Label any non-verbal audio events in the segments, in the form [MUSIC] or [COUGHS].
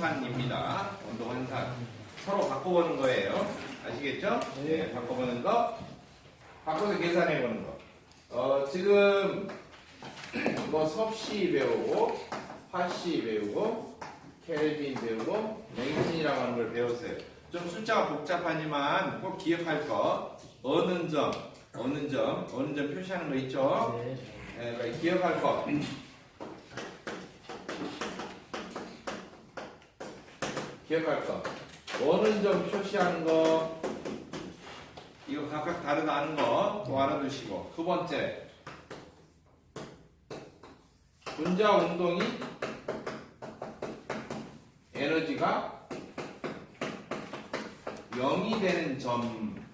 환산입니다. 온도 환산. 서로 바꿔보는 거예요. 아시겠죠? 네, 바꿔보는 거. 바꿔서 계산해 보는 거. 어, 지금 [CLEARS THROAT] 뭐 섭씨 배우고, 화씨 배우고, 켈빈 배우고, 랭킨이라고 하는 걸 배웠어요. 좀 숫자가 복잡하지만 꼭 기억할 거. 어느 점, 어느 점, 어느 점 표시하는 거 있죠? 네, 그러니까 기억할 거. 기억할 거. 어느 점 표시하는 거. 이거 각각 다르다는 거 또 알아두시고. 두 번째. 분자 운동이 에너지가 0이 되는 점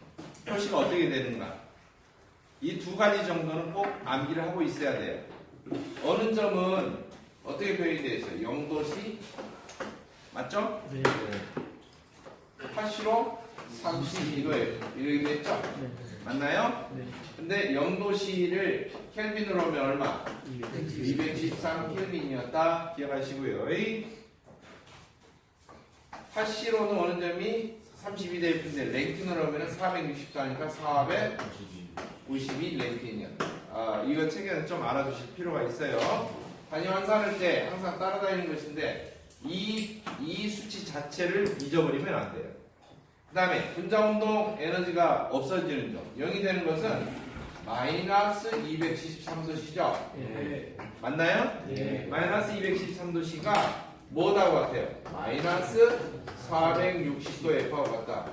표시가 어떻게 되는가. 이 두 가지 정도는 꼭 암기를 하고 있어야 돼요. 어느 점은 어떻게 표현이 되어 있어요? 0도시 맞죠? 네. 8시로 32도예요. 이렇게 됐죠? 맞나요? 네. 근데 0도시를 켈빈으로 하면 얼마? 213 켈빈이었다. 기억하시고요. 8시로는 어느 점이 32대 1인데 랭킹으로 하면 464니까 492 랭킹이었다. 아, 이거 책에는 좀 알아두실 필요가 있어요. 단위 환산할 때 항상 따라다니는 것인데 이, 이 수치 자체를 잊어버리면 안 돼요. 그 다음에 분자 운동 에너지가 없어지는 점 0이 되는 것은 마이너스 273도시죠? 네. 맞나요? 네. 마이너스 273도씨가 뭐하고 같아요? 마이너스 460도 F하고 같다.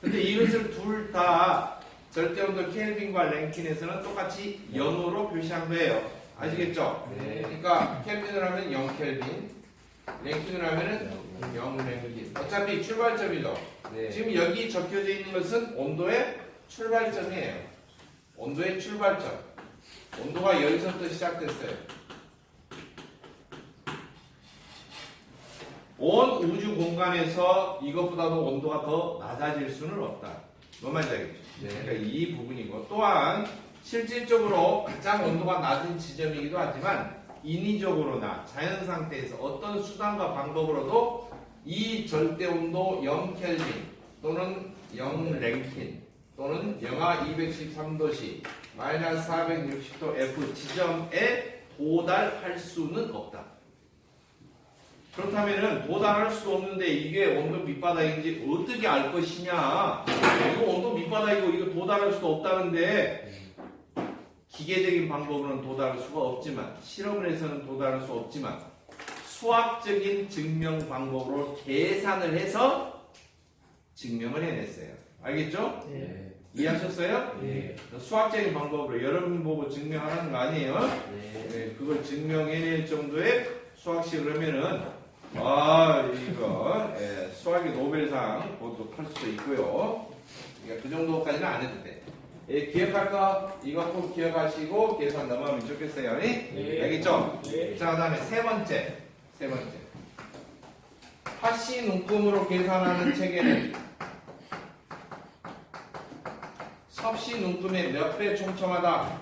근데 이것을 둘 다 절대온도 켈빈과 랭킨에서는 똑같이 0으로 표시한 거예요. 아시겠죠? 네. 그러니까 켈빈을 하면 0 켈빈, 랭킨을 하면은 0 랭킨. 어차피 출발점이죠. 지금 여기 적혀져 있는 것은 온도의 출발점이에요. 온도의 출발점. 온도가 여기서부터 시작됐어요. 온 우주 공간에서 이것보다도 온도가 더 낮아질 수는 없다. 뭔 말인지 알겠죠? 그러니까 이 부분이고 또한 실질적으로 가장 온도가 낮은 지점이기도 하지만 인위적으로나 자연 상태에서 어떤 수단과 방법으로도 이 절대 온도 0 켈빈 또는 0 랭킨 또는 영하 213도씨 마이너스 460도 F 지점에 도달할 수는 없다. 그렇다면은 도달할 수도 없는데 이게 온도 밑바닥인지 어떻게 알 것이냐? 이거 온도 밑바닥이고 이거 도달할 수도 없다는데 기계적인 방법으로는 도달할 수가 없지만 실험을 해서는 도달할 수 없지만 수학적인 증명 방법으로 계산을 해서 증명을 해냈어요. 알겠죠? 네. 이해하셨어요? 네. 수학적인 방법으로 여러분 보고 증명하는 거 아니에요? 네, 그걸 증명해낼 정도의 수학식을 하면은 아 이거 예, 수학의 노벨상 그것도 탈 수도 있고요. 그러니까 그 정도까지는 안 해도 돼. 예, 기억할 거 이거 꼭 기억하시고 계산 넘어가면 좋겠어요. 네. 알겠죠? 네. 자 그 다음에 세 번째 세 번째 화씨 눈금으로 계산하는 체계는 섭씨 눈금의 몇 배 촘촘하다?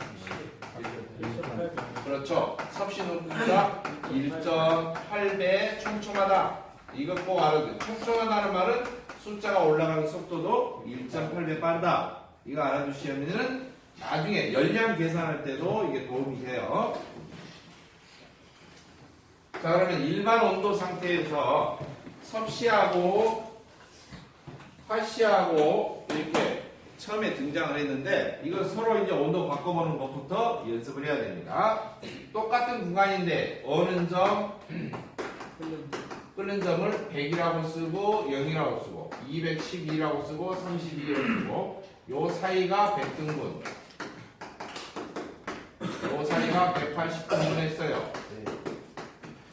그렇죠. 섭씨 눈금보다 1.8배 촘촘하다. 이거 꼭 알아두세요. 촘촘하다는 말은 숫자가 올라가는 속도도 1.8배 빠르다. 이거 알아두시면은 나중에 열량 계산할 때도 이게 도움이 돼요. 자 그러면 일반 온도 상태에서 섭씨하고 화씨하고 이렇게 처음에 등장을 했는데 이거 서로 이제 온도 바꿔보는 것부터 연습을 해야 됩니다. 똑같은 구간인데 어느 점 끓는 점을 100이라고 쓰고 0이라고 쓰고 212라고 쓰고 32라고 쓰고 요 사이가 100등분 요 사이가 180등분 했어요.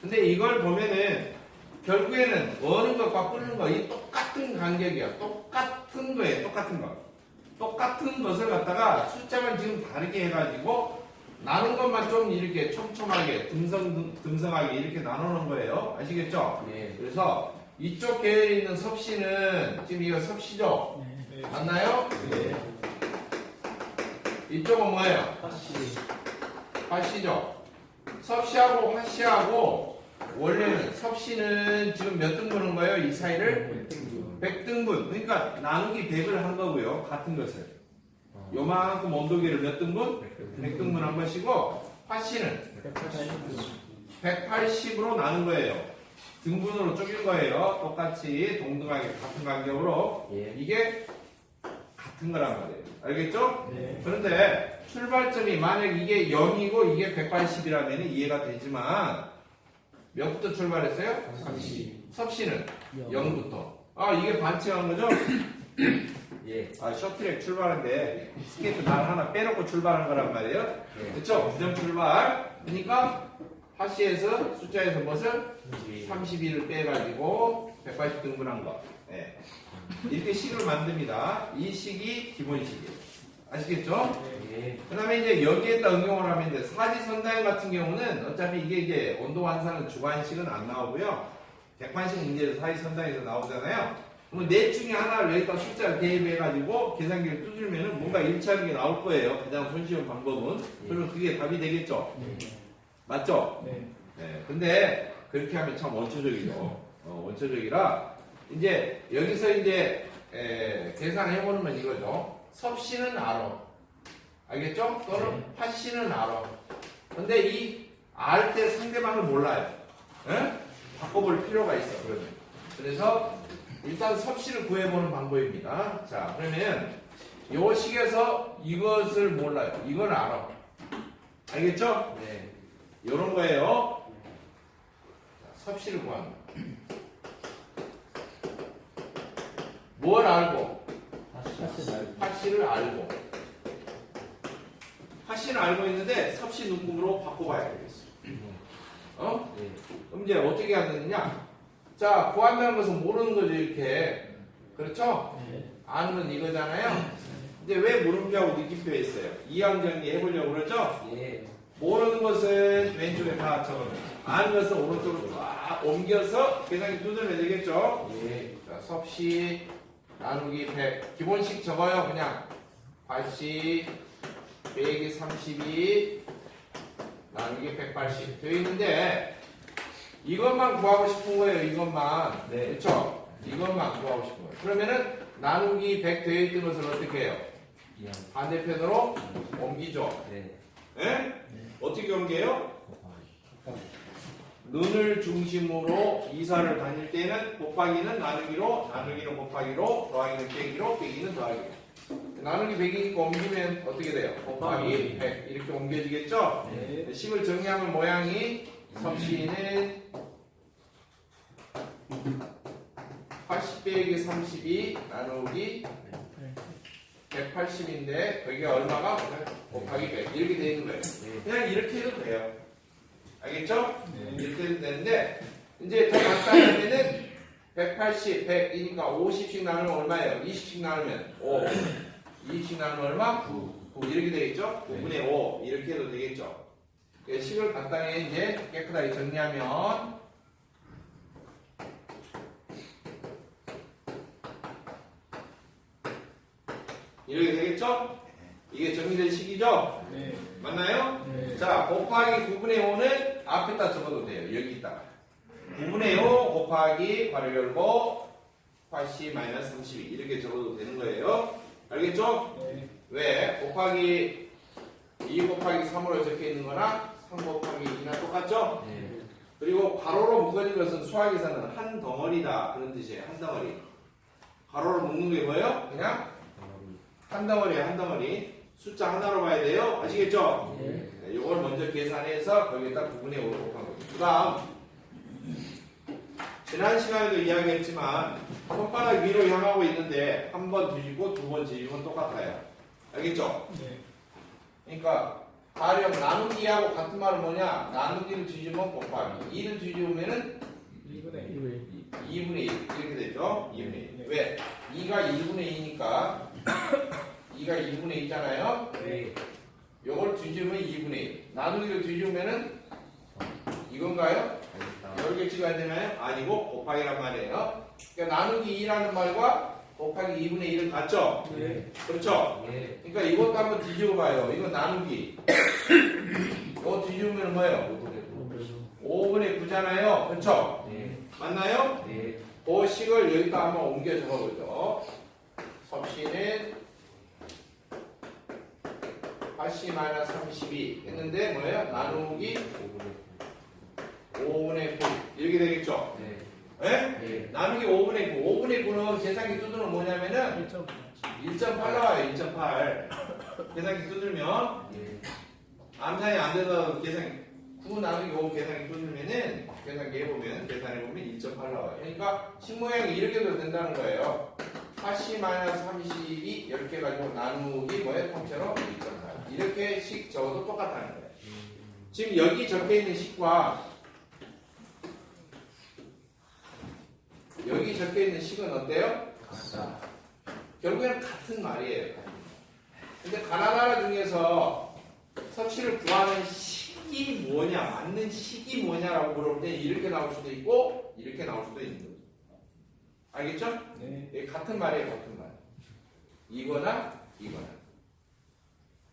근데 이걸 보면은 결국에는 어는 것과 끓는 거이 똑같은 간격이야. 똑같은 거예요. 똑같은 거. 똑같은 것을 갖다가 숫자만 지금 다르게 해가지고 나눈 것만 좀 이렇게 촘촘하게 듬성 듬성하게 이렇게 나누는 거예요. 아시겠죠? 네. 그래서 이쪽 계열에 있는 섭씨는 지금 이거 섭씨죠? 맞나요? 네. 이쪽은 뭐예요? 화씨죠? 섭씨하고 화씨하고 원래는 섭씨는 지금 몇 등분한 거예요? 이 사이를 100등분. 그러니까 나누기 100을 한 거고요. 같은 것을. 요만큼 온도계를 몇 등분? 100등분 한 것이고 화씨는 180으로 나눈 거예요. 등분으로 쪼갠 거예요. 똑같이 동등하게 같은 간격으로 예. 이게 같은 거란 말이에요. 알겠죠? 네. 그런데 출발점이 만약 이게 0이고 이게 180이라면 이해가 되지만 몇부터 출발했어요? 30. 섭씨는 0부터. 아 이게 반칙한 거죠? [COUGHS] 예. 아 셔틀에 출발하는데 스케이트 날 하나 빼놓고 출발한 거란 말이에요. 예. 그렇죠? 부정 출발. 그러니까 하시에서 숫자에서 무엇을 32를 빼가지고 180 등분한 거. 예. 이렇게 식을 만듭니다. 이 식이 기본식이에요. 아시겠죠? 예. 그 다음에 이제 여기에다 응용을 하면 이제 사지선다형 같은 경우는 어차피 이게 이제 온도 환산은 주관식은 안 나오고요. 객관식 문제에서 사지선다형에서 나오잖아요. 그러면 넷 중에 하나를 여기다 숫자를 대입해가지고 계산기를 두들면은 뭔가 일치하는 게 나올 거예요. 가장 손쉬운 방법은. 그러면 그게 답이 되겠죠. 맞죠? 네. 네, 근데 그렇게 하면 참 원초적이죠. 어, 원초적이라 이제 여기서 이제 에, 계산해보는 건 이거죠. 섭씨는 알아. 알겠죠? 또는 파씨는 알아. 근데 이 알 때 상대방을 몰라요. 에? 바꿔볼 필요가 있어. 그러면. 그래서 일단 섭씨를 구해보는 방법입니다. 자, 그러면 요 식에서 이것을 몰라요. 이걸 알아. 알겠죠? 네. 이런 거예요. 자, 섭씨를 구합니다. 뭘 알고? 파씨를 알고. 파씨를 알고 있는데 섭씨 눈금으로 바꿔봐야 되겠어. 어? 예. 그럼 이제 어떻게 해야 되느냐? 자, 구한다는 것은 모르는 거죠, 이렇게. 그렇죠? 네. 아는 건 이거잖아요. 이제 왜 물음표하고 느낌표에 있어요? 이항 정리 해보려고 그러죠? 예. 모르는 것은 왼쪽에 다 적어놓고 아는 것은 오른쪽으로 쫙 옮겨서 계산기 두드려야 되겠죠? 예. 자, 섭씨 나누기 100 기본식 적어요 그냥 80 빼기 32 나누기 180 되어 있는데 이것만 구하고 싶은 거예요 이것만 네. 그렇죠? 이것만 구하고 싶은 거예요 그러면은 나누기 100 되어 있던 것을 어떻게 해요? 반대편으로 옮기죠 네. 예? 어떻게 옮겨요? 눈을 중심으로 이사를 다닐 때는 곱하기는 나누기로, 나누기는 곱하기로, 더하기는 빼기로, 빼기는 더하기로. 나누기 100이니까 옮기면 어떻게 돼요? 곱하기 100 이렇게 옮겨지겠죠? 네. 식을 정리하면 모양이 섭씨는 80 빼기 32 나누기 180인데 그게 얼마가 곱하기 100 이렇게 되어 있는 거예요. 예. 그냥 이렇게 해도 돼요. 알겠죠? 네. 이렇게 되는데 이제 더 간단하면은 180, 100이니까 50씩 나누면 얼마예요? 20씩 나누면 5. 20씩 나누면 얼마? 9. 9 이렇게 되겠죠? 9분의 5 이렇게 해도 되겠죠? 그 식을 간단히 이제 깨끗하게 정리하면 이렇게 되겠죠? 이게 정리된 식이죠? 네. 맞나요? 네. 자, 곱하기 9분의 5는 앞에다 적어도 돼요. 여기다가. 9분의 5 곱하기 괄호 열고 80 마이너스 32 이렇게 적어도 되는 거예요. 알겠죠? 네. 왜? 곱하기 2 곱하기 3으로 적혀 있는 거나 3 곱하기 2나 똑같죠? 예. 그리고 괄호로 묶어진 것은 수학에서는 한 덩어리다 그런 뜻이에요. 한 덩어리. 괄호로 묶는 게 뭐예요? 그냥 한 덩어리 한 덩어리 숫자 하나로 봐야 돼요. 아시겠죠? 예. 네, 이걸 먼저 계산해서 거기에다 9분의 5를 곱한 거죠. 그 다음, 지난 시간에도 이야기했지만, 손바닥 위로 향하고 있는데, 한 번 뒤지고 두 번 뒤지면 똑같아요. 알겠죠? 네. 그러니까, 가령 나누기하고 같은 말은 뭐냐? 나누기를 뒤집으면 곱하기. 2를 뒤집으면은 2분의 1. 2분의 1. 이렇게 되죠? 2분의 1. 네. 왜? 2가 1분의 2니까, 2가 1분의 2잖아요? 예. 요걸 뒤집으면 2분의 1. 나누기를 뒤집으면은 이건가요? 여기 찍어야 되나요? 아니고 곱하기란 말이에요. 그러니까 나누기 2라는 말과 곱하기 2분의 1은 같죠? 네. 그렇죠? 예. 그러니까 이것도 한번 뒤집어 봐요. 이거 나누기. [COUGHS] 이거 뒤집으면 뭐예요? 5분의 9잖아요. 그렇죠? 네. 맞나요? 네. 그 식을 여기다 한번 옮겨 적어보죠. 섭씨는 80 마이너스 32 했는데 뭐예요? 나누기 5분의 9 이렇게 되겠죠? 네. 예? 네. 나누기 5분의 9 5분의 9는 계산기 두드는 뭐냐면은 1.8 나와요 1.8 계산기 두들면 네. 암산이 안 돼서 계산 9 나누기 5 계산기 두들면은 계산기 해보면 계산해보면 1.8 나와요 그러니까 식모양이 이렇게도 된다는 거예요 80 마이너스 32 이렇게 가지고 나누기 뭐예요? 통째로 1.8 이렇게 식 적어도 똑같다는 거예요 지금 여기 적혀 있는 식과 여기 적혀 있는 식은 어때요? 같다. 결국에는 같은 말이에요. 근데 가나다라 중에서 섭씨를 구하는 식이 뭐냐, 맞는 식이 뭐냐라고 물어볼 때 이렇게 나올 수도 있고 이렇게 나올 수도 있는 거죠. 알겠죠? 네. 이게 같은 말이에요, 같은 말. 이거나 이거나.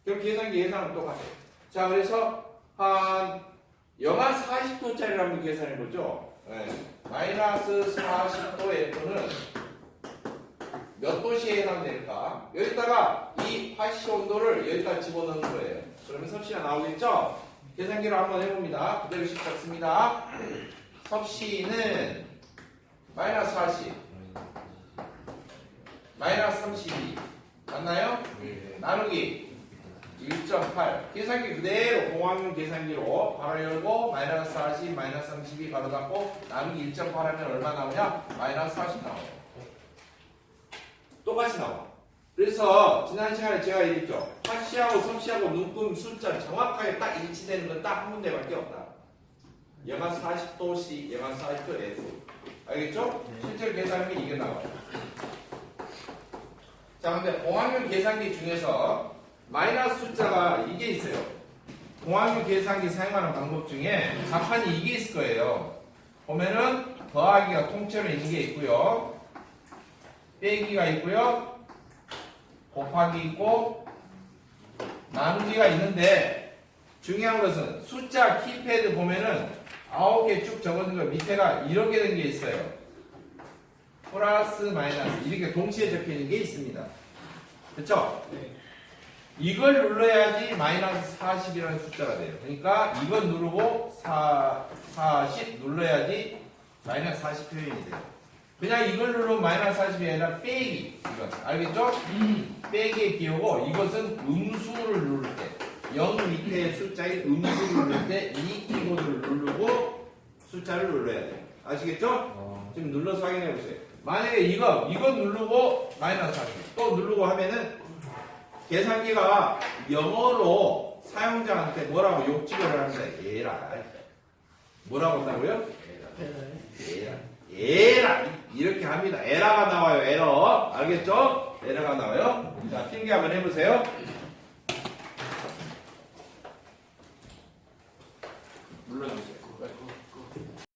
그럼 계산기 예상은 똑같아요. 자, 그래서 한 영하 40도짜리를 한번 계산해 보죠. 마이너스 40도 F는 몇 도시에 해당될까? 여기다가 이 80온도를 여기다 집어넣는 거예요. 그러면 섭씨가 나오겠죠? 계산기로 한번 해봅니다. 그대로 식 적습니다. 섭씨는 마이너스 40, 마이너스 32 맞나요? 네. 나누기 1.8 계산기 그대로 공학용 계산기로 바로 열고 마이너스 40 마이너스 32 바로 닫고 나누기 1.8 하면 얼마 나오냐? 마이너스 40 나와요. 똑같이 나와. 그래서 지난 시간에 제가 얘기했죠. 파시하고 섭씨하고 눈금 숫자 정확하게 딱 일치되는 건 딱 한 군데밖에 없다. 영하 40도씨 영하 40도 F 알겠죠? 실제로 계산하면 이게 나와요. 자 근데 공학용 계산기 중에서 마이너스 숫자가 이게 있어요. 공학용 계산기 사용하는 방법 중에 자판이 이게 있을 거예요. 보면은 더하기가 통째로 있는 게 있고요. 빼기가 있고요. 곱하기 있고 나누기가 있는데 중요한 것은 숫자 키패드 보면은 아홉 개쭉 적어진 거 밑에가 이렇게 된 게 있어요. 플러스 마이너스 이렇게 동시에 적혀 있는 게 있습니다. 그렇죠? 네. 이걸 눌러야지 마이너스 40이라는 숫자가 돼요. 그러니까 이건 누르고 4, 40 눌러야지 마이너스 40 표현이 돼요. 그냥 이걸 누르면 마이너스 40이 아니라 빼기. 이건. 알겠죠? 빼기의 기호고 이것은 음수를 누를 때. 0 밑에 숫자의 음수를 누를 때 이 키보드를 누르고 숫자를 눌러야 돼요. 아시겠죠? 어. 지금 눌러서 확인해 보세요. 만약에 이거, 이거 누르고 마이너스 40, 또 누르고 하면은 계산기가 영어로 사용자한테 뭐라고 욕지를 합니다. 얘라. 뭐라고 한다고요? 에라. 에라. 이렇게 합니다. 에라가 나와요. 에러. 알겠죠? 에러가 나와요. 자, 필기 한번 해보세요. 눌러주세요.